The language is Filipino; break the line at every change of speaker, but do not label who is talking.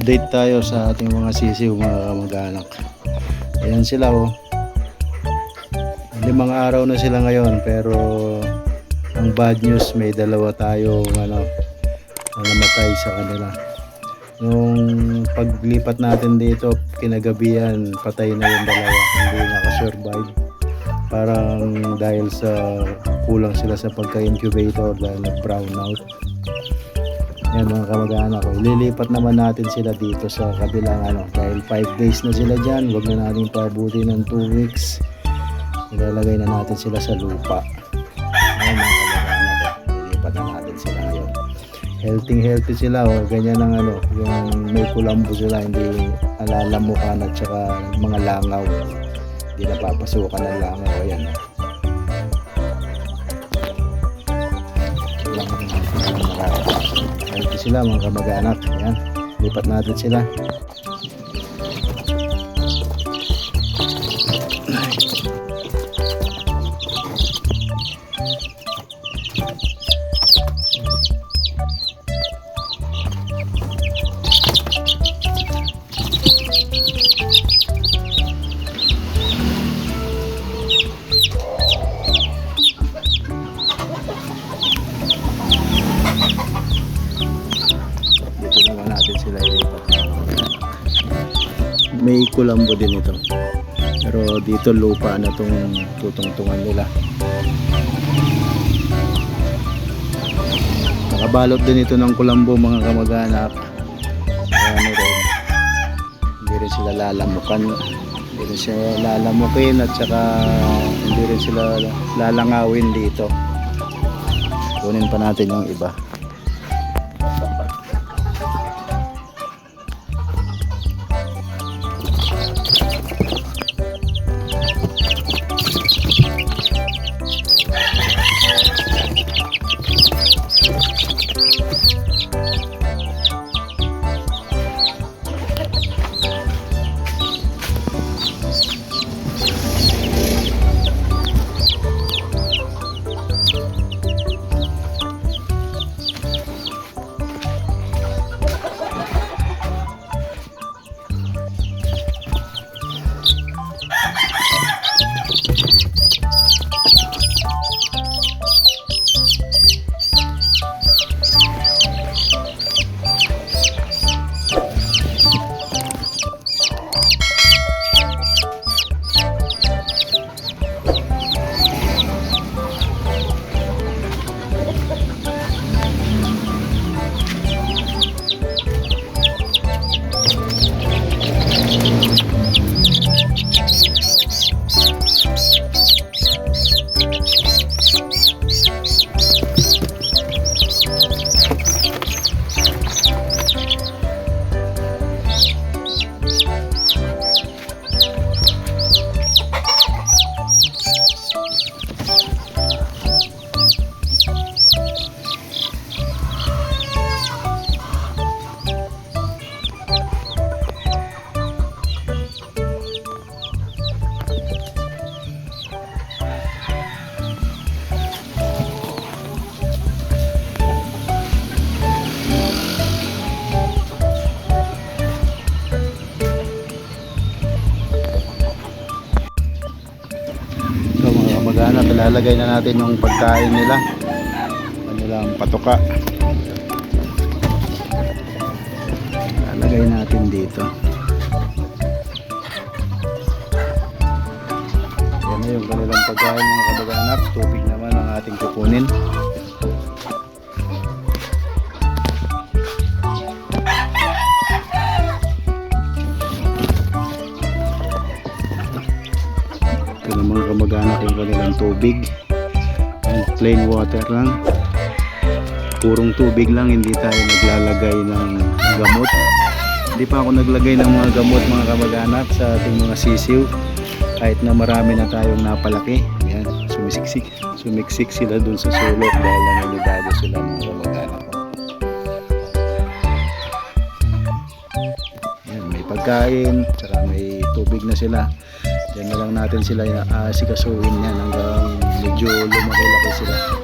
update tayo sa ating mga sisiw mga kamag-anak. Ayan sila oh. Limang araw na sila ngayon pero ang bad news may dalawa tayong ano na namatay sa kanila. Nung paglipat natin dito kinagabihan patay na yung dalawa hindi nakasurvive. Parang dahil sa kulang sila sa pagka-incubator dahil nag-brown out yan mga kamag-anak ko. Lilipat naman natin sila dito sa kabilang ano. Dahil 5 days na sila dyan. Huwag na natin pabuti ng 2 weeks. Ilalagay na natin sila sa lupa. Ayan mga kamag-anak ko. Lilipat na natin sila ngayon. Healthy healthy sila. Oh. Ganyan ang ano. Yung may kulambo sila. Hindi alalamukan at saka mga langaw. Hindi napapasukan ng langaw. Ayan. Oh. Lang Healthy sila mga kamag-anak. Ayan. Lipat natin sila. May kulambo din ito. Pero dito lupa na tong tutungtungan nila. Nakabalot din ito ng kulambo mga kamag-anak. Ano rin, hindi rin sila lalamukan. Hindi rin sila lalamukin at saka hindi rin sila lalangawin dito. Kunin pa natin yung iba. Ilalagay na natin yung pagkain nila. Kanilang patuka. Ilalagay natin dito. Yan na yung kanilang pagkain mga kamag-anak. Tubig naman ang ating kukunin. Mga kamag-anak yung kanilang tubig. Ayan, plain water lang. Purong tubig lang, hindi tayo naglalagay ng gamot. Hindi pa ako naglagay ng mga gamot mga kamag-anak sa ating mga sisiw. Kahit na marami na tayong napalaki. Ayan, sumisiksik. Sumiksik sila dun sa sulok dahil nanginidado sila mga kamag-anak ko. Ayan, may pagkain, tsaka may tubig na sila. Diyan na lang natin sila uh, sikasuhin yan hanggang medyo lumaki-laki sila.